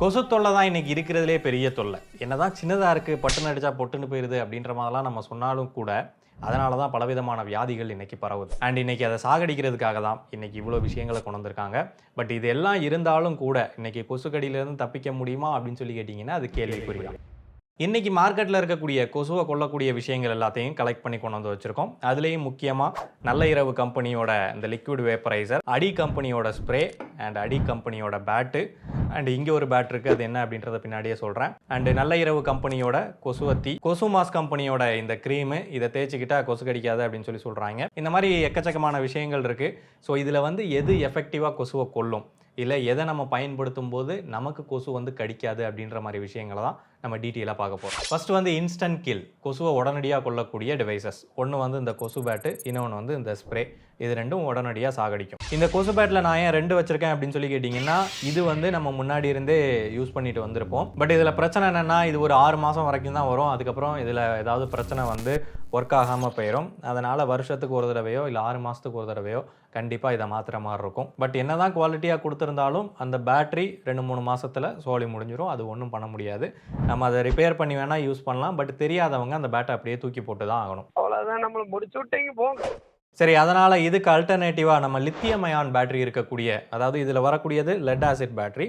கொசு தொல்லை தான் இன்றைக்கி இருக்கிறதுலே பெரிய தொல்லை. என்ன தான் சின்னதாக இருக்குது பட்டுன்னு அடித்தா பொட்டுன்னு போயிடுது அப்படின்ற மாதிரிலாம் நம்ம சொன்னாலும் கூட அதனால தான் பலவிதமான வியாதிகள் இன்றைக்கி பரவுது. அண்ட் இன்றைக்கி அதை சாகடிக்கிறதுக்காக தான் இன்றைக்கி இவ்வளோ விஷயங்களை கொண்டு வந்திருக்காங்க. பட் இது எல்லாம் இருந்தாலும் கூட இன்றைக்கி கொசுக்கடியிலேருந்து தப்பிக்க முடியுமா அப்படின்னு சொல்லி கேட்டிங்கன்னா அது கேள்விக்குறி இன்றைக்கி இன்னைக்கு மார்க்கெட்டில் இருக்கக்கூடிய கொசுவை கொல்லக்கூடிய விஷயங்கள் எல்லாத்தையும் கலெக்ட் பண்ணி கொண்டு வந்து வச்சிருக்கோம். அதுலேயும் முக்கியமாக நல்ல இரவு கம்பெனியோட இந்த லிக்விட் வேப்பரைசர் அடி கம்பெனியோட ஸ்ப்ரே அண்ட் அடி கம்பெனியோட பேட்டு அண்ட் இங்கே ஒரு பேட் இருக்குது அது என்ன அப்படின்றத பின்னாடியே சொல்கிறேன் அண்டு நல்ல இரவு கம்பெனியோட கொசுவத்தி கொசு மாஸ் கம்பெனியோட இந்த க்ரீமு இதை தேய்ச்சிக்கிட்டா கொசு கடிக்காது அப்படின்னு சொல்லி சொல்கிறாங்க இந்த மாதிரி எக்கச்சக்கமான விஷயங்கள் இருக்குது ஸோ இதில் வந்து எது எஃபெக்டிவாக கொசுவை கொல்லும்? இல்லை எதை நம்ம பயன்படுத்தும் போது நமக்கு கொசு வந்து கடிக்காது அப்படின்ற மாதிரி விஷயங்களை தான் நம்ம டீட்டெயிலாக பார்க்க போகிறோம் ஃபர்ஸ்ட் வந்து இன்ஸ்டன்ட் கில் கொசுவை உடனடியாக கொல்லக்கூடிய டிவைசஸ் ஒன்று வந்து இந்த கொசு பேட்டு இன்னொன்று வந்து இந்த ஸ்ப்ரே இது ரெண்டும் உடனடியாக சாகடிக்கும். இந்த கொசு பேட்டில் நான் ஏன் ரெண்டு வச்சிருக்கேன் அப்படின்னு சொல்லி கேட்டிங்கன்னா இது வந்து நம்ம முன்னாடி இருந்தே யூஸ் பண்ணிட்டு வந்திருப்போம். பட் இதில் பிரச்சனை என்னென்னா இது ஒரு ஆறு மாதம் வரைக்கும் தான் வரும். அதுக்கப்புறம் இதில் ஏதாவது பிரச்சனை வந்து ஒர்க் ஆகாமல் போயிடும் அதனால் வருஷத்துக்கு ஒரு தடவையோ இல்லை ஆறு மாதத்துக்கு ஒரு தடவையோ கண்டிப்பாக இதை மாற்றுற மாதிரி இருக்கும். பட் என்ன தான் குவாலிட்டியாக கொடுத்துருந்தாலும் அந்த பேட்ரி ரெண்டு மூணு மாசத்துல சோலி முடிஞ்சிடும் அது ஒன்றும் பண்ண முடியாது. நம்ம அதை ரிப்பேர் பண்ணி வேணால் யூஸ் பண்ணலாம். பட் தெரியாதவங்க அந்த பேட்டை அப்படியே தூக்கி போட்டு தான் ஆகணும். அவ்வளவுதான். நம்மள முடிச்சு விட்டீங்க போங்க. சரி அதனால் இதுக்கு அல்டர்னேட்டிவாக நம்ம லித்தியம் அயான் பேட்டரி இருக்கக்கூடிய அதாவது இதில் வரக்கூடியது lead acid battery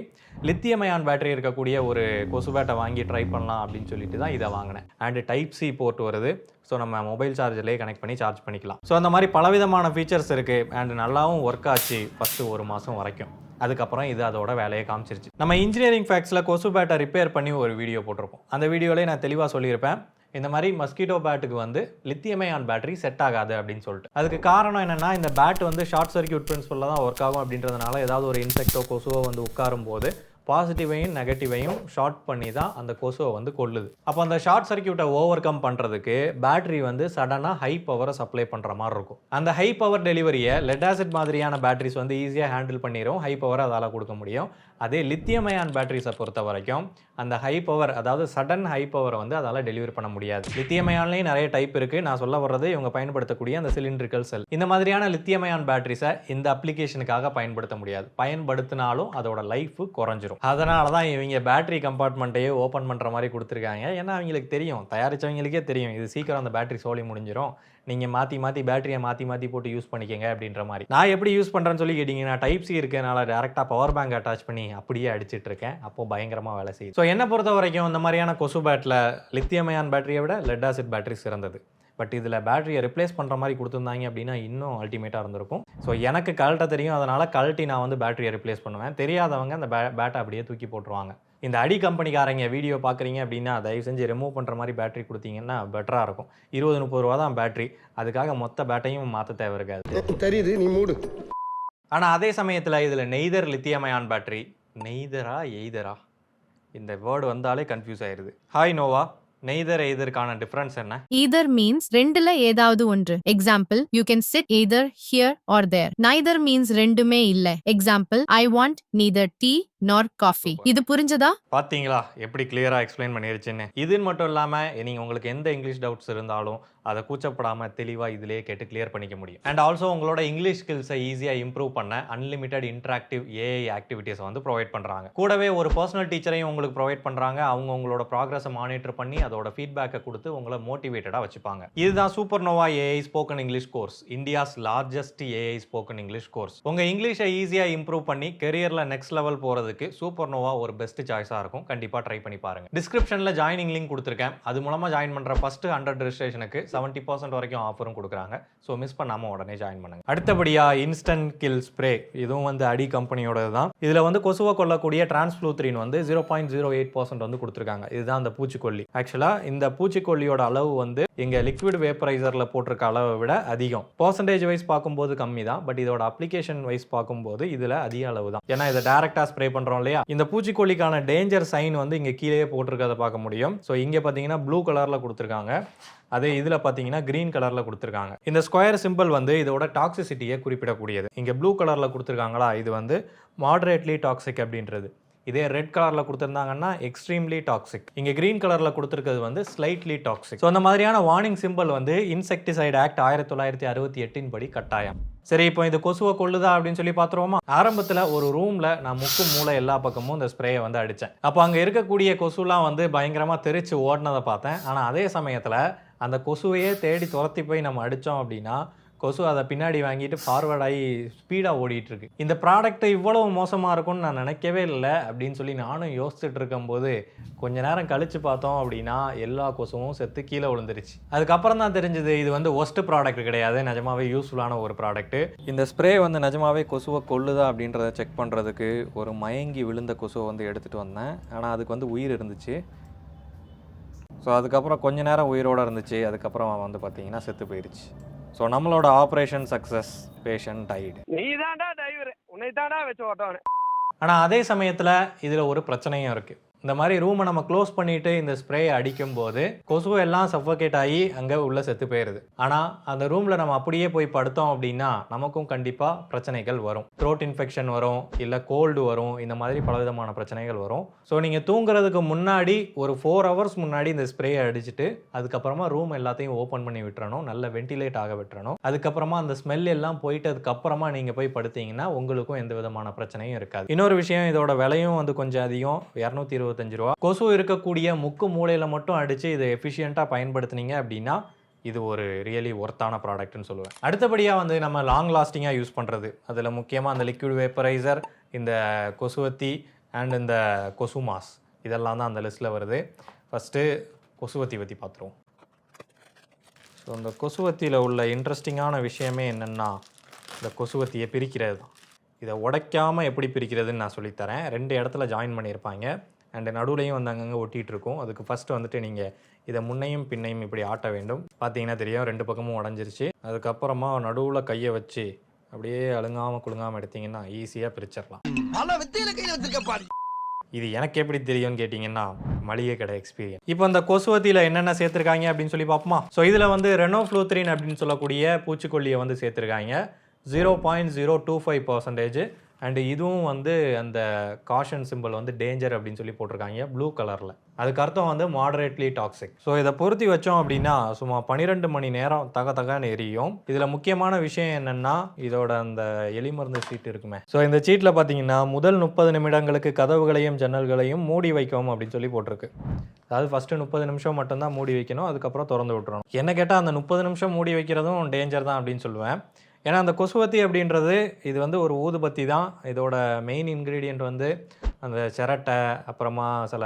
lithium ion battery இருக்கக்கூடிய ஒரு கொசு பேட்டை வாங்கி ட்ரை பண்ணலாம் அப்படின்னு சொல்லிட்டு தான் இதை வாங்கினேன். அண்டு டைப் சி போர்ட் வருது. ஸோ நம்ம மொபைல் சார்ஜர்லேயே கனெக்ட் பண்ணி சார்ஜ் பண்ணிக்கலாம். ஸோ அந்த மாதிரி பலவிதமான ஃபீச்சர்ஸ் இருக்குது அண்ட் நல்லாவும் ஒர்க் ஆச்சு ஃபஸ்ட்டு ஒரு மாதம் வரைக்கும். அதுக்கப்புறம் இது அதோட வேலையை காமிச்சிருச்சு. நம்ம இன்ஜினியரிங் ஃபேக்ஸில் கொசு பேட்டை ரிப்பேர் பண்ணி ஒரு வீடியோ போட்டிருப்போம். அந்த வீடியோலேயே நான் தெளிவாக சொல்லியிருப்பேன். இந்த மாதிரி மஸ்கிட்டோ பேட்டுக்கு வந்து லித்தியமயான் பேட்டரி செட் ஆகாது அப்படின்னு சொல்லிட்டு. அதுக்கு காரணம் என்னென்னா இந்த பேட் வந்து ஷார்ட் சர்க்யூட் பிரின்சிபலில் தான் ஒர்க் ஆகும் அப்படின்றதுனால ஏதாவது ஒரு இன்செக்டோ கொசுவோ வந்து உட்காரும் போது பாசிட்டிவையும் நெகட்டிவையும் ஷார்ட் பண்ணி தான் அந்த கொசுவை வந்து கொள்ளுது அப்போ அந்த ஷார்ட் சர்க்யூட்டை ஓவர் கம் பண்ணுறதுக்கு பேட்டரி வந்து சடனாக ஹை பவரை சப்ளை பண்ணுற மாதிரி இருக்கும். அந்த ஹை பவர் டெலிவரியை லெட் ஆசிட் மாதிரியான பேட்டரிஸ் வந்து ஈஸியாக ஹேண்டில் பண்ணிடும் ஹை பவர் அதால் கொடுக்க முடியும். அதே லித்தியம் அயான் பேட்டரிஸை பொறுத்த வரைக்கும் அந்த ஹை பவர் அதாவது சடன் ஹை பவரை வந்து அதால் டெலிவரி பண்ண முடியாது. லித்தியம் அயான்லேயும் நிறைய டைப் இருக்குது நான் சொல்ல வர்றது இவங்க பயன்படுத்தக்கூடிய அந்த சிலிண்ட்ரிக்கல் செல் இந்த மாதிரியான லித்தியம் அயான் பேட்டரிஸை இந்த அப்ளிகேஷனுக்காக பயன்படுத்த முடியாது. பயன்படுத்தினாலும் அதோட லைஃப் குறைஞ்சிரும். அதனால தான் இவங்க பேட்டரி கம்பார்ட்மெண்ட்டையே ஓப்பன் பண்ணுற மாதிரி கொடுத்துருக்காங்க. ஏன்னா அவங்களுக்கு தெரியும். தயாரித்தவங்களுக்கே தெரியும். இது சீக்கிரம் அந்த பேட்டரி சோலி முடிஞ்சிடும் நீங்கள் மாற்றி மாற்றி பேட்டரியை மாற்றி மாற்றி போட்டு யூஸ் பண்ணிக்கங்க அப்படின்ற மாதிரி. நான் எப்படி யூஸ் பண்ணுறேன்னு சொல்லி கேட்டிங்கன்னா டைப் சி இருக்கனால டேரெக்டாக பவர் பேங்க் அட்டாச் பண்ணி அப்படியே அடிச்சிட்டு இருக்கேன். அப்போ பயங்கரமாக வேலை செய்யுது. ஸோ என்னை பொறுத்த வரைக்கும் இந்த மாதிரியான கொசு பேட்டில் லித்தியமயான் பேட்டரியை விட லெட் ஆசிட் பேட்டரி சிறந்தது. பட் இதில் பேட்டரியை ரிப்ளேஸ் பண்ணுற மாதிரி கொடுத்துருந்தாங்க அப்படின்னா இன்னும் அல்டிமேட்டாக இருந்திருக்கும். ஸோ எனக்கு கழட்ட தெரியும். அதனால் கழட்டி நான் வந்து பேட்டரியை ரிப்ளேஸ் பண்ணுவேன். தெரியாதவங்க அந்த பே பேட்டை அப்படியே தூக்கி போட்டுருவாங்க. இந்த அடி கம்பெனிக்காரங்க வீடியோ பார்க்குறீங்க அப்படின்னா தயவு செஞ்சு ரிமூவ் பண்ணுற மாதிரி பேட்டரி கொடுத்தீங்கன்னா பெட்டராக இருக்கும். இருபது முப்பது ரூபா தான் பேட்டரி அதுக்காக மொத்த பேட்டையும் மாற்ற தேவை இருக்காது. தெரியுது நீ மூடு. ஆனால் அதே சமயத்தில் இதில் நெய்தர் லித்தியமயான் பேட்டரி நெய்தரா எய்தரா? இந்த வேர்டு வந்தாலே கன்ஃபியூஸ் ஆயிடுது ஹாய் நோவா நெய்தர் எய்தருக்கான டிஃப்ரென்ஸ் என்ன? Either means ரெண்டுல ஏதாவது ஒன்று. Example you can sit either here or there. Neither means ரெண்டுமே இல்ல. Example I want neither tea nor coffee இது புரிஞ்சதா? பார்த்தீங்களா எப்படி கிளியராக எக்ஸ்பிளைன் பண்ணிருச்சுன்னு. இதுன்னு மட்டும் இல்லாமல் நீங்கள் உங்களுக்கு எந்த இங்கிலீஷ் டவுட்ஸ் இருந்தாலும் அதை கூச்சப்படாமல் தெளிவாக இதிலேயே கேட்டு கிளியர் பண்ணிக்க முடியும். அண்ட் ஆல்சோ உங்களோட இங்கிலீஷ் ஸ்கில்ஸை ஈஸியாக இம்ப்ரூவ் பண்ண அன்லிமிட்டட் இன்ட்ராக்டிவ் ஏஐ ஆக்டிவிட்டீஸை வந்து ப்ரொவைட் பண்ணுறாங்க கூடவே ஒரு பர்சனல் டீச்சரையும் உங்களுக்கு ப்ரொவைட் பண்ணுறாங்க அவங்க உங்களோட ப்ராக்ரஸை மானிட்டர் பண்ணி அதோட ஃபீட்பேக்கை கொடுத்து உங்களை மோட்டிவேட்டடாக வச்சுப்பாங்க. இதுதான் Super Nova AI spoken English course India's largest AI spoken English course உங்கள் இங்கிலீஷை ஈஸியாக இம்ப்ரூவ் பண்ணி கெரியரில் நெக்ஸ்ட் லெவல் போகிறதுக்கு சூப்பர் நோவா ஒரு பெஸ்ட் சாய்ஸாக இருக்கும். கண்டிப்பாக ட்ரை பண்ணி பாருங்கள் டிஸ்கிரிப்ஷனில் ஜாயினிங் லிங்க் கொடுத்துருக்கேன். அது மூலமாக ஜாயின் பண்ணுற ஃபஸ்ட்டு ஹண்ட்ரட் ரெஜிஸ்ட்ரேஷனுக்கு செவன்ட்டி பர்சன்ட் வரைக்கும் ஆஃபரும் கொடுக்குறாங்க. ஸோ மிஸ் பண்ணாமல் உடனே ஜாயின் பண்ணுங்க. அடுத்தபடியாக இன்ஸ்டன்ட் கில் ஸ்ப்ரே இதுவும் வந்து அடி கம்பெனியோட தான் இதில் வந்து கொசுவை கொல்லக்கூடிய டிரான்ஸ்ஃப்ளூத்ரின் வந்து zero point zero eight percent வந்து கொடுத்துருக்காங்க. இதுதான் அந்த பூச்சிக்கொல்லி. ஆக்சுவலாக இந்த பூச்சிக்கொல்லியோட அளவு வந்து இங்கே லிக்விட் வேப்பரைசரில் போட்டிருக்க அளவை விட அதிகம். பர்சன்டேஜ் வைஸ் பார்க்கும்போது கம்மி தான் பட் இதோட அப்ளிகேஷன் வைஸ் பார்க்கும்போது இதில் அதிக அளவு தான் ஏன்னா இதை டேரெக்டாக ஸ்ப்ரே பண்ணுறோம் இல்லையா? இந்த பூச்சிக்கொல்லிக்கான டேஞ்சர் சைன் வந்து இங்கே கீழேயே போட்டிருக்கதை பார்க்க முடியும். ஸோ இங்கே பார்த்தீங்கன்னா ப்ளூ கலரில் கொடுத்துருக்காங்க. அதே இதில் பார்த்தீங்கன்னா க்ரீன் கலரில் கொடுத்துருக்காங்க. இந்த ஸ்கொயர் சிம்பிள் வந்து இதோட டாக்ஸிசிட்டியை குறிப்பிடக்கூடியது. இங்கே ப்ளூ கலரில் கொடுத்துருக்காங்களா? இது வந்து மாடரேட்லி டாக்ஸிக் அப்படின்றது. இதே ரெட் கலரில் கொடுத்துருந்தாங்கன்னா எக்ஸ்ட்ரீம்லி டாக்ஸிக் இங்கே க்ரீன் கலரில் கொடுத்துருக்கிறது வந்து ஸ்லைட்லி டாக்ஸிக் ஸோ அந்த மாதிரியான வார்னிங் சிம்பிள் வந்து இன்செக்டிசைடு ஆக்ட் ஆயிரத்தி தொள்ளாயிரத்தி அறுபத்தி எட்டின் படி கட்டாயம். சரி இப்போ இது கொசுவை கொள்ளுதா அப்படின்னு சொல்லி பார்த்துருவோமா? ஆரம்பத்தில் ஒரு ரூமில் நான் முக்கு மூளை எல்லா பக்கமும் இந்த ஸ்ப்ரேயை வந்து அடித்தேன் அப்போ அங்கே இருக்கக்கூடிய கொசுலாம் வந்து பயங்கரமாக தெரிச்சு ஓடினதை பார்த்தேன். ஆனால் அதே சமயத்தில் அந்த கொசுவையே தேடி துரத்தி போய் நம்ம அடித்தோம் அப்படின்னா கொசு அதை பின்னாடி வாங்கிட்டு ஃபார்வர்ட் ஆகி ஸ்பீடாக ஓடிட்டுருக்கு. இந்த ப்ராடக்ட் இவ்வளவு மோசமாக இருக்கும்னு நான் நினைக்கவே இல்லை அப்படின்னு சொல்லி நானும் யோசிச்சுட்டு இருக்கும்போது கொஞ்ச நேரம் கழித்து பார்த்தோம் அப்படின்னா எல்லா கொசுவும் செத்து கீழே விழுந்துருச்சு. அதுக்கப்புறம் தான் தெரிஞ்சது இது வந்து ஒஸ்ட் ப்ராடக்ட் கிடையாது நிஜமாவே யூஸ்ஃபுல்லான ஒரு ப்ராடக்ட்டு இந்த ஸ்ப்ரே வந்து நிஜமாவே கொசுவை கொள்ளுதா அப்படின்றத செக் பண்ணுறதுக்கு ஒரு மயங்கி விழுந்த கொசுவை வந்து எடுத்துகிட்டு வந்தேன். ஆனால் அதுக்கு வந்து உயிர் இருந்துச்சு. ஸோ அதுக்கப்புறம் கொஞ்ச நேரம் உயிரோட இருந்துச்சு. அதுக்கப்புறம் வந்து பார்த்தீங்கன்னா செத்து போயிடுச்சு ஸோ நம்மளோட ஆப்ரேஷன் சக்ஸஸ் பேஷண்ட் டைடு நீ தான்டா டிரைவர் உன்னை தான்டா வச்சு ஓட்டவனே. ஆனால் அதே சமயத்தில் இதில் ஒரு பிரச்சனையும் இருக்குது இந்த மாதிரி ரூமை நம்ம க்ளோஸ் பண்ணிட்டு இந்த ஸ்ப்ரே அடிக்கும் போது கொசு எல்லாம் சஃபோகேட் ஆகி அங்கே உள்ளே செத்து போயிடுது ஆனால் அந்த ரூமில் நம்ம அப்படியே போய் படுத்தோம் அப்படின்னா நமக்கும் கண்டிப்பாக பிரச்சனைகள் வரும். த்ரோட் இன்ஃபெக்ஷன் வரும் இல்லை கோல்டு வரும் இந்த மாதிரி பலவிதமான பிரச்சனைகள் வரும். ஸோ நீங்கள் தூங்குறதுக்கு முன்னாடி ஒரு ஃபோர் ஹவர்ஸ் முன்னாடி இந்த ஸ்ப்ரேயை அடிச்சுட்டு அதுக்கப்புறமா ரூம் எல்லாத்தையும் ஓப்பன் பண்ணி விட்டுறணும் நல்ல வென்டிலேட் ஆக விட்டுறணும். அதுக்கப்புறமா அந்த ஸ்மெல் எல்லாம் போயிட்டு அதுக்கப்புறமா நீங்கள் போய் படுத்தீங்கன்னா உங்களுக்கும் எந்த விதமான பிரச்சனையும் இருக்காது. இன்னொரு விஷயம் இதோட விலையும் வந்து கொஞ்சம் அதிகம். இரநூத்தி இருபது இருபத்தஞ்சு ரூபா. கொசு இருக்கக்கூடிய முக்கு மூலையில் மட்டும் அடித்து இதை எஃபிஷியண்ட்டாக பயன்படுத்துனீங்க அப்படின்னா இது ஒரு ரியலி ஒர்த்தான ப்ராடக்ட்னு சொல்லுவேன். அடுத்தபடியாக வந்து நம்ம லாங் லாஸ்டிங்காக யூஸ் பண்ணுறது அதில் முக்கியமாக அந்த லிக்விட் வேப்பரைசர் இந்த கொசுவத்தி அண்ட் இந்த கொசு மாஸ். இதெல்லாம் தான் அந்த லிஸ்ட்டில் வருது. ஃபஸ்ட்டு கொசுவத்தி பற்றி பார்த்துருவோம் ஸோ இந்த கொசுவத்தியில் உள்ள இன்ட்ரெஸ்டிங்கான விஷயமே என்னென்னா இந்த கொசுவத்தியை பிரிக்கிறது தான். இதை உடைக்காமல் எப்படி பிரிக்கிறதுன்னு நான் சொல்லித்தரேன். ரெண்டு இடத்துல ஜாயின் பண்ணியிருப்பாங்க. அண்ட் நடுவுலையும் வந்து அங்கங்கே ஒட்டிகிட்டு இருக்கும் அதுக்கு ஃபஸ்ட்டு வந்துட்டு நீங்கள் இதை முன்னையும் பின்னையும் இப்படி ஆட்ட வேண்டும். பார்த்தீங்கன்னா தெரியும் ரெண்டு பக்கமும் உடஞ்சிருச்சு. அதுக்கப்புறமா நடுவில் கையை வச்சு அப்படியே அழுங்காமல் குலுங்காமல் எடுத்தீங்கன்னா ஈஸியாக பிரிச்சிடலாம். இது எனக்கு எப்படி தெரியும்னு கேட்டிங்கன்னா மளிகை கடை எக்ஸ்பீரியன்ஸ் இப்போ இந்த கொசுவத்தியில் என்னென்ன சேர்த்துருக்காங்க அப்படின்னு சொல்லி பார்ப்போமா? ஸோ இதில் வந்து ரெனோஃப்ளூத்ரின் அப்படின்னு சொல்லக்கூடிய பூச்சிக்கொல்லியை வந்து சேர்த்துருக்காங்க. Zero point zero two five percentage and இதுவும் வந்து அந்த காஷன் சிம்பிள் வந்து டேஞ்சர் அப்படின்னு சொல்லி போட்டிருக்காங்க ப்ளூ கலரில் அதுக்கு அர்த்தம் வந்து மாடரேட்லி டாக்ஸிக் ஸோ இதை பொருத்தி வச்சோம் அப்படின்னா சும்மா பன்னிரெண்டு மணி நேரம் தக தகன்னு எரியும். இதில் முக்கியமான விஷயம் என்னென்னா இதோட அந்த எலிமருந்து சீட் இருக்குமே. ஸோ இந்த சீட்டில் பார்த்தீங்கன்னா முதல் முப்பது நிமிடங்களுக்கு கதவுகளையும் ஜன்னல்களையும் மூடி வைக்கவும் அப்படின்னு சொல்லி போட்டிருக்கு. அதாவது ஃபஸ்ட்டு முப்பது நிமிஷம் மட்டும்தான் மூடி வைக்கணும் அதுக்கப்புறம் திறந்து விட்டுறணும். என்ன கேட்டால் அந்த முப்பது நிமிஷம் மூடி வைக்கிறதும் டேஞ்சர் தான் அப்படின்னு சொல்லுவேன். ஏன்னா அந்த கொசுவத்தி அப்படின்றது இது வந்து ஒரு ஊதுபத்தி தான். இதோட மெயின் இன்க்ரீடியண்ட் வந்து அந்த சிரட்டை அப்புறமா சில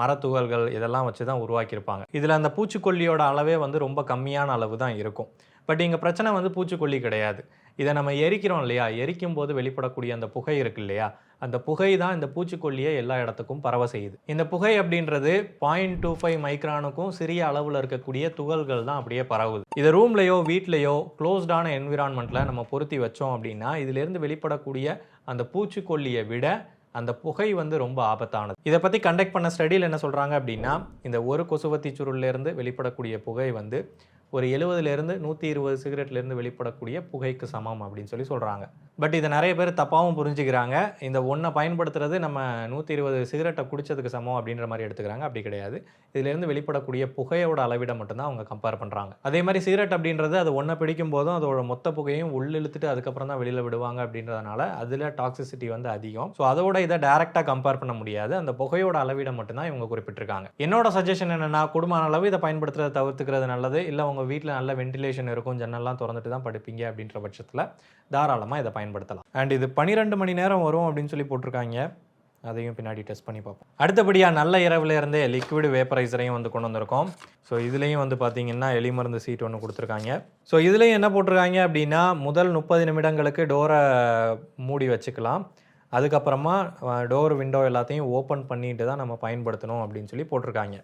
மரத்துகள்கள் இதெல்லாம் வச்சு தான் உருவாக்கியிருப்பாங்க. இதில் அந்த பூச்சிக்கொல்லியோட அளவே வந்து ரொம்ப கம்மியான அளவு தான் இருக்கும். பட் இங்கே பிரச்சனை வந்து பூச்சிக்கொல்லி கிடையாது. இதை நம்ம எரிக்கிறோம் இல்லையா? எரிக்கும் போது வெளிப்படக்கூடிய அந்த புகை இருக்கு இல்லையா? அந்த புகை தான் இந்த பூச்சிக்கொல்லியை எல்லா இடத்துக்கும் பரவ செய்யுது. இந்த புகை அப்படின்றது பாயிண்ட் டூ ஃபைவ் மைக்ரானுக்கும் சிறிய அளவில் இருக்கக்கூடிய துகள்கள் தான் அப்படியே பரவுது. இதை ரூம்லையோ வீட்லேயோ க்ளோஸ்டான என்விரான்மெண்ட்டில் நம்ம பொருத்தி வச்சோம் அப்படின்னா இதிலிருந்து வெளிப்படக்கூடிய அந்த பூச்சிக்கொல்லியை விட அந்த புகை வந்து ரொம்ப ஆபத்தானது. இதை பற்றி கண்டக்ட் பண்ண ஸ்டடியில் என்ன சொல்கிறாங்க அப்படின்னா இந்த ஒரு கொசுவத்தி சுருள்லேருந்து வெளிப்படக்கூடிய புகை வந்து ஒரு எழுபதுலேருந்து நூற்றி இருபது சிகரெட்லேருந்து வெளிப்படக்கூடிய புகைக்கு சமம் அப்படின்னு சொல்லி சொல்கிறாங்க பட் இதை நிறைய பேர் தப்பாகவும் புரிஞ்சுக்கிறாங்க. இந்த ஒன்றை பயன்படுத்துறது நம்ம நூற்றி இருபது சிகரெட்டை குடித்ததுக்கு சமம் அப்படின்ற மாதிரி எடுத்துக்கிறாங்க. அப்படி கிடையாது. இதிலேருந்து வெளிப்படக்கூடிய புகையோட அளவிட மட்டும்தான் அவங்க கம்பேர் பண்ணுறாங்க அதே மாதிரி சிகரெட் அப்படின்றது அது ஒன்றை பிடிக்கும் போதும் அதோட மொத்த புகையும் உள்ளிழுத்துட்டு அதுக்கப்புறம் தான் வெளியில் விடுவாங்க அப்படின்றதுனால அதில் டாக்ஸிசிட்டி வந்து அதிகம். ஸோ அதோட இதை டேரெக்டாக கம்பேர் பண்ண முடியாது. அந்த புகையோட அளவிட மட்டும்தான் இவங்க குறிப்பிட்டிருக்காங்க. என்னோட சஜஷன் என்னன்னா குடும்பமான அளவு இதை பயன்படுத்துறதை தவிர்த்துக்கிறது நல்லது. இல்லை உங்கள் வீட்டில் நல்ல வென்டிலேஷன் இருக்கும் ஜன்னல்லாம் திறந்துட்டு தான் படுப்பீங்க அப்படின்ற பட்சத்தில் தாராளமாக இதை பயன்படுத்தலாம். அண்ட் இது பன்னிரெண்டு மணி நேரம் வரும் அப்படின்னு சொல்லி போட்டிருக்காங்க. அதையும் பின்னாடி டெஸ்ட் பண்ணி பார்ப்போம். அடுத்தபடியாக நல்ல இரவுல இருந்தே லிக்விட் வேப்பரைசரையும் வந்து கொண்டு வந்திருக்கோம். ஸோ இதுலேயும் வந்து பார்த்தீங்கன்னா எலி மருந்து சீட் ஒன்று கொடுத்துருக்காங்க. ஸோ இதுலேயும் என்ன போட்டிருக்காங்க அப்படின்னா முதல் முப்பது நிமிடங்களுக்கு டோரை மூடி வச்சுக்கலாம். அதுக்கப்புறமா டோர் விண்டோ எல்லாத்தையும் ஓப்பன் பண்ணிட்டு தான் நம்ம பயன்படுத்தணும் அப்படின்னு சொல்லி போட்டிருக்காங்க.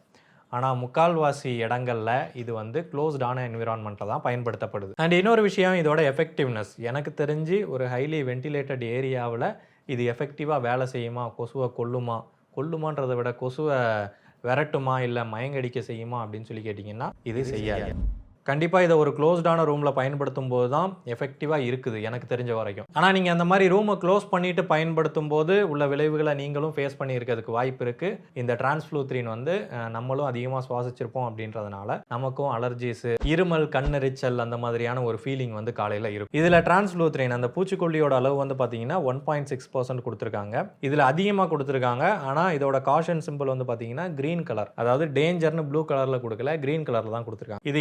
ஆனால் முக்கால்வாசி இடங்கள்ல இது வந்து க்ளோஸ்டான என்விரான்மெண்ட்டில் தான் பயன்படுத்தப்படுது. அண்ட் இன்னொரு விஷயம் இதோட எஃபெக்டிவ்னஸ் எனக்கு தெரிஞ்சு ஒரு ஹைலி வென்டிலேட்டட் ஏரியாவில் இது எஃபெக்டிவாக வேலை செய்யுமா? கொசுவை கொல்லுமா? கொல்லுமான்றதை விட கொசுவை விரட்டுமா? இல்லை மயங்கடிக்க செய்யுமா? அப்படின்னு சொல்லி கேட்டிங்கன்னா இது செய்யாது. கண்டிப்பாக இதை ஒரு க்ளோஸ்டான ரூமில் பயன்படுத்தும் போது தான் எஃபெக்டிவாக இருக்குது எனக்கு தெரிஞ்ச வரைக்கும். ஆனால் நீங்கள் அந்த மாதிரி ரூமை க்ளோஸ் பண்ணிட்டு பயன்படுத்தும் போது உள்ள விளைவுகளை நீங்களும் ஃபேஸ் பண்ணியிருக்கிறதுக்கு வாய்ப்பு இருக்குது இந்த டிரான்ஸ்ஃப்ளூத்ரின் வந்து நம்மளும் அதிகமாக சுவாசிச்சிருப்போம் அப்படின்றதுனால நமக்கும் அலர்ஜிஸு இருமல் கண்ணெரிச்சல் அந்த மாதிரியான ஒரு ஃபீலிங் வந்து காலையில் இருக்கும். இதில் டிரான்ஸ்ஃப்ளூத்ரின் அந்த பூச்சிக்கொல்லியோட அளவு வந்து பார்த்தீங்கன்னா ஒன் பாயிண்ட் சிக்ஸ் பர்சன்ட் கொடுத்துருக்காங்க. இதில் அதிகமாக கொடுத்துருக்காங்க. ஆனால் இதோட காஷன் சிம்பிள் வந்து பார்த்தீங்கன்னா க்ரீன் கலர் அதாவது டேஞ்சர்னு ப்ளூ கலரில் கொடுக்கல க்ரீன் கலரில் தான் கொடுத்துருக்காங்க. இது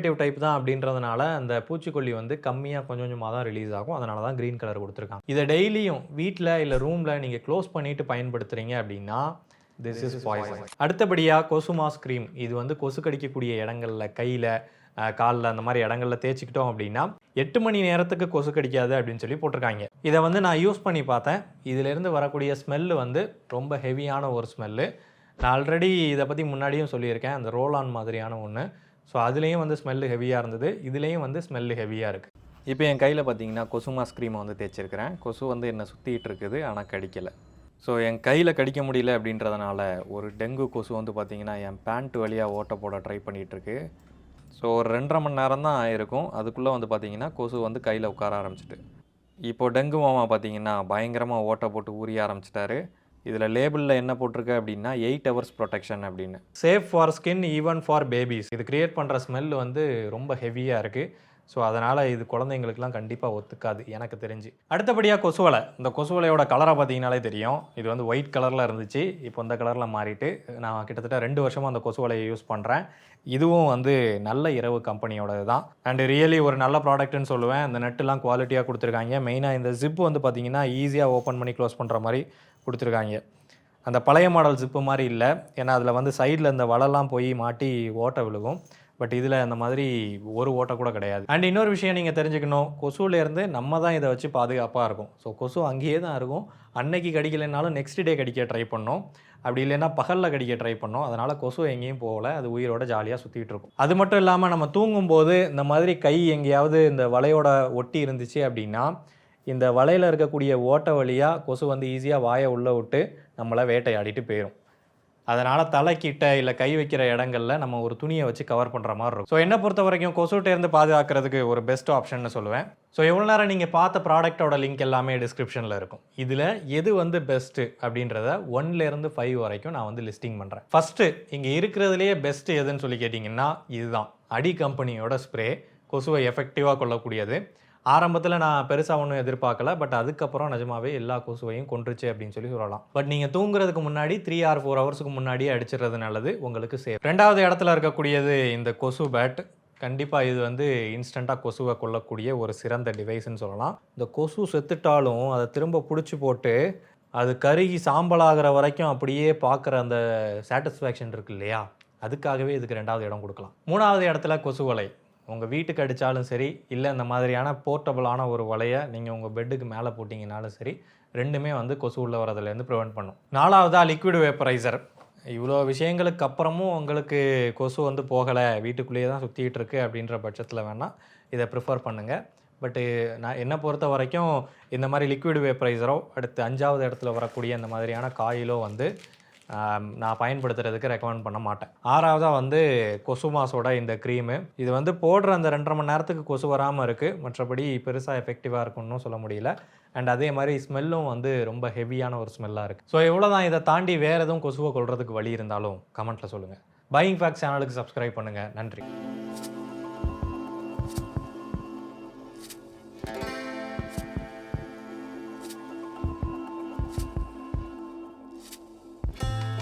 எவாப்ரேட்டிவ் டைப் தான் அப்படின்றதுனால அந்த பூச்சிக்கொல்லி வந்து கம்மியாக கொஞ்சம் கொஞ்சமாக தான் ரிலீஸ் ஆகும். அதனால தான் க்ரீன் கலர் கொடுத்துருக்காங்க. இதை டெய்லியும் வீட்டில் இல்லை ரூமில் நீங்கள் க்ளோஸ் பண்ணிட்டு பயன்படுத்துறீங்க அப்படின்னா திஸ் இஸ் பாய்சன் அடுத்தபடியாக கொசுமாஸ் க்ரீம் இது வந்து கொசு கடிக்கக்கூடிய இடங்கள்ல கையில் காலில் அந்த மாதிரி இடங்கள்ல தேய்ச்சிக்கிட்டோம் அப்படின்னா எட்டு மணி நேரத்துக்கு கொசு கடிக்காது அப்படின்னு சொல்லி போட்டிருக்காங்க. இதை வந்து நான் யூஸ் பண்ணி பார்த்தேன். இதிலிருந்து வரக்கூடிய ஸ்மெல்லு வந்து ரொம்ப ஹெவியான ஒரு ஸ்மெல்லு நான் ஆல்ரெடி இதை பற்றி முன்னாடியும் சொல்லியிருக்கேன். அந்த ரோல் ஆன் மாதிரியான ஒன்று ஸோ அதுலேயும் வந்து ஸ்மெல்லு ஹெவியாக இருந்தது. இதுலேயும் வந்து ஸ்மெல்லு ஹெவியாக இருக்குது இப்போ என் கையில் பார்த்தீங்கன்னா கொசுமாஸ் க்ரீமை வந்து தேய்ச்சிருக்கிறேன். கொசு வந்து என்னை சுற்றிட்டு இருக்குது ஆனால் கடிக்கலை. ஸோ என் கையில் கடிக்க முடியல அப்படின்றதுனால ஒரு டெங்கு கொசு வந்து பார்த்தீங்கன்னா என் பேண்ட் வழியாக ஓட்ட போட ட்ரை பண்ணிகிட்ருக்கு ஸோ ஒரு ரெண்டரை மணி நேரம் தான் ஆயிருக்கும். அதுக்குள்ளே வந்து பார்த்தீங்கன்னா கொசு வந்து கையில் உட்கார ஆரம்பிச்சிட்டு. இப்போ டெங்கு மாமா பார்த்தீங்கன்னா பயங்கரமாக ஓட்ட போட்டு ஊறிய ஆரம்பிச்சிட்டாரு. இதில் லேபிளில் என்ன போட்டிருக்கு அப்படின்னா எயிட் ஹவர்ஸ் ப்ரொடெக்ஷன் அப்படின்னு. Safe for skin even for babies. இது கிரியேட் பண்ணுற ஸ்மெல் வந்து ரொம்ப ஹெவியாக இருக்குது ஸோ அதனால் இது குழந்தைங்களுக்குலாம் கண்டிப்பாக ஒத்துக்காது எனக்கு தெரிஞ்சு. அடுத்தபடியாக கொசுவலை. இந்த கொசுவலையோட கலரை பார்த்தீங்கனாலே தெரியும். இது வந்து ஒயிட் கலரில் இருந்துச்சு. இப்போ இந்த கலரில் மாறிட்டு நான் கிட்டத்தட்ட ரெண்டு வருஷமாக அந்த கொசுவலையை யூஸ் பண்ணுறேன். இதுவும் வந்து நல்ல இரவு கம்பெனியோடது தான். அண்ட் ரியலி ஒரு நல்ல ப்ராடக்ட்னு சொல்லுவேன். இந்த நெட்டுலாம் குவாலிட்டியாக கொடுத்துருக்காங்க. மெயினாக இந்த ஜிப் வந்து பார்த்தீங்கன்னா ஈஸியாக ஓப்பன் பண்ணி க்ளோஸ் பண்ணுற மாதிரி கொடுத்துருக்காங்க. அந்த பழைய மாடல் ஜிப்பு மாதிரி இல்லை. ஏன்னா அதில் வந்து சைடில் இந்த வலைலாம் போய் மாட்டி ஓட்டை விழுகும். பட் இதில் அந்த மாதிரி ஒரு ஓட்டை கூட கிடையாது. அண்ட் இன்னொரு விஷயம் நீங்கள் தெரிஞ்சுக்கணும். கொசுலேருந்து நம்ம தான் இதை வச்சு பாதுகாப்பாக இருக்கும். ஸோ கொசு அங்கேயே தான் இருக்கும். அன்னைக்கு கடிக்கலைனாலும் நெக்ஸ்ட் டே கடிக்க ட்ரை பண்ணோம். அப்படி இல்லைன்னா பகலில் கடிக்க ட்ரை பண்ணோம். அதனால் கொசு எங்கேயும் போகல. அது உயிரோட ஜாலியாக சுற்றிட்டு இருக்கும். அது மட்டும் இல்லாமல் நம்ம தூங்கும்போது இந்த மாதிரி கை எங்கேயாவது இந்த வலையோட ஒட்டி இருந்துச்சு அப்படின்னா இந்த வலையில் இருக்கக்கூடிய ஓட்டை வழியாக கொசு வந்து ஈஸியாக வாயை உள்ளே விட்டு நம்மளை வேட்டையாடிட்டு போயிடும் அதனால் தலைக்கிட்ட இல்லை கை வைக்கிற இடங்களில் நம்ம ஒரு துணியை வச்சு கவர் பண்ணுற மாதிரி இருக்கும். ஸோ என்னை பொறுத்த வரைக்கும் கொசுட்டேருந்து பாதுகாக்கிறதுக்கு ஒரு பெஸ்ட் ஆப்ஷன்னு சொல்லுவேன். ஸோ எவ்வளோ நேரம் நீங்கள் பார்த்த ப்ராடக்ட்டோட லிங்க் எல்லாமே டிஸ்கிரிப்ஷனில் இருக்கும். இதில் எது வந்து பெஸ்ட்டு அப்படின்றத ஒன்லேருந்து ஃபைவ் வரைக்கும் நான் வந்து லிஸ்டிங் பண்ணுறேன் ஃபஸ்ட்டு இங்கே இருக்கிறதுலையே பெஸ்ட்டு எதுன்னு சொல்லி கேட்டிங்கன்னா இதுதான். அடி கம்பெனியோட ஸ்ப்ரே கொசுவை எஃபெக்டிவாக கொள்ளக்கூடியது ஆரம்பத்தில் நான் பெருசாக ஒன்றும் எதிர்பார்க்கல பட் அதுக்கப்புறம் நிஜமாவே எல்லா கொசுவையும் கொன்றுச்சு அப்படின்னு சொல்லி சொல்லலாம். பட் நீங்கள் தூங்குறதுக்கு முன்னாடி த்ரீ ஆர் ஃபோர் ஹவர்ஸுக்கு முன்னாடியே அடிச்சிடுறது நல்லது உங்களுக்கு சேஃப் ரெண்டாவது இடத்துல இருக்கக்கூடியது இந்த கொசு பேட் கண்டிப்பாக இது வந்து இன்ஸ்டண்ட்டாக கொசுவை கொல்லக்கூடிய ஒரு சிறந்த டிவைஸ்ன்னு சொல்லலாம். இந்த கொசு செத்துட்டாலும் அதை திரும்ப பிடிச்சி போட்டு அது கருகி சாம்பலாகிற வரைக்கும் அப்படியே பார்க்குற அந்த சாட்டிஸ்ஃபேக்ஷன் இருக்கு இல்லையா? அதுக்காகவே இதுக்கு ரெண்டாவது இடம் கொடுக்கலாம். மூணாவது இடத்துல கொசுவலை உங்கள் வீட்டுக்கு அடித்தாலும் சரி இல்லை இந்த மாதிரியான போர்ட்டபுளான ஒரு வலையை நீங்கள் உங்கள் பெட்டுக்கு மேலே போட்டிங்கனாலும் சரி ரெண்டுமே வந்து கொசு உள்ள வரதுலேருந்து ப்ரிவெண்ட் பண்ணும். நாலாவதாக லிக்விட் வேப்பரைசர் இவ்வளோ விஷயங்களுக்கு அப்புறமும் உங்களுக்கு கொசு வந்து போகலை வீட்டுக்குள்ளேயே தான் சுற்றிட்டு இருக்கு அப்படின்ற பட்சத்தில் வேணால் இதை ப்ரிஃபர் பண்ணுங்கள் பட்டு நான் என்னை பொறுத்த வரைக்கும் இந்த மாதிரி லிக்விட் வேப்பரைசரோ அடுத்து அஞ்சாவது இடத்துல வரக்கூடிய இந்த மாதிரியான காயிலோ வந்து நான் பயன்படுத்துறதுக்கு ரெக்கமெண்ட் பண்ண மாட்டேன். ஆறாவதாக வந்து கொசுமாஸோட இந்த க்ரீமு இது வந்து போடுற அந்த ரெண்டரை மணி நேரத்துக்கு கொசு வராமல் இருக்குது மற்றபடி பெருசாக எஃபெக்டிவாக இருக்கும்னு சொல்ல முடியல. அண்ட் அதே மாதிரி ஸ்மெல்லும் வந்து ரொம்ப ஹெவியான ஒரு ஸ்மெல்லாக இருக்குது ஸோ இவ்வளோ தான் இதை தாண்டி வேறு எதுவும் கொசுவை கொள்றதுக்கு வழி இருந்தாலும் கமெண்ட்டில் சொல்லுங்கள் பையிங் ஃபேக்ஸ் சேனலுக்கு சப்ஸ்கிரைப் பண்ணுங்கள் நன்றி.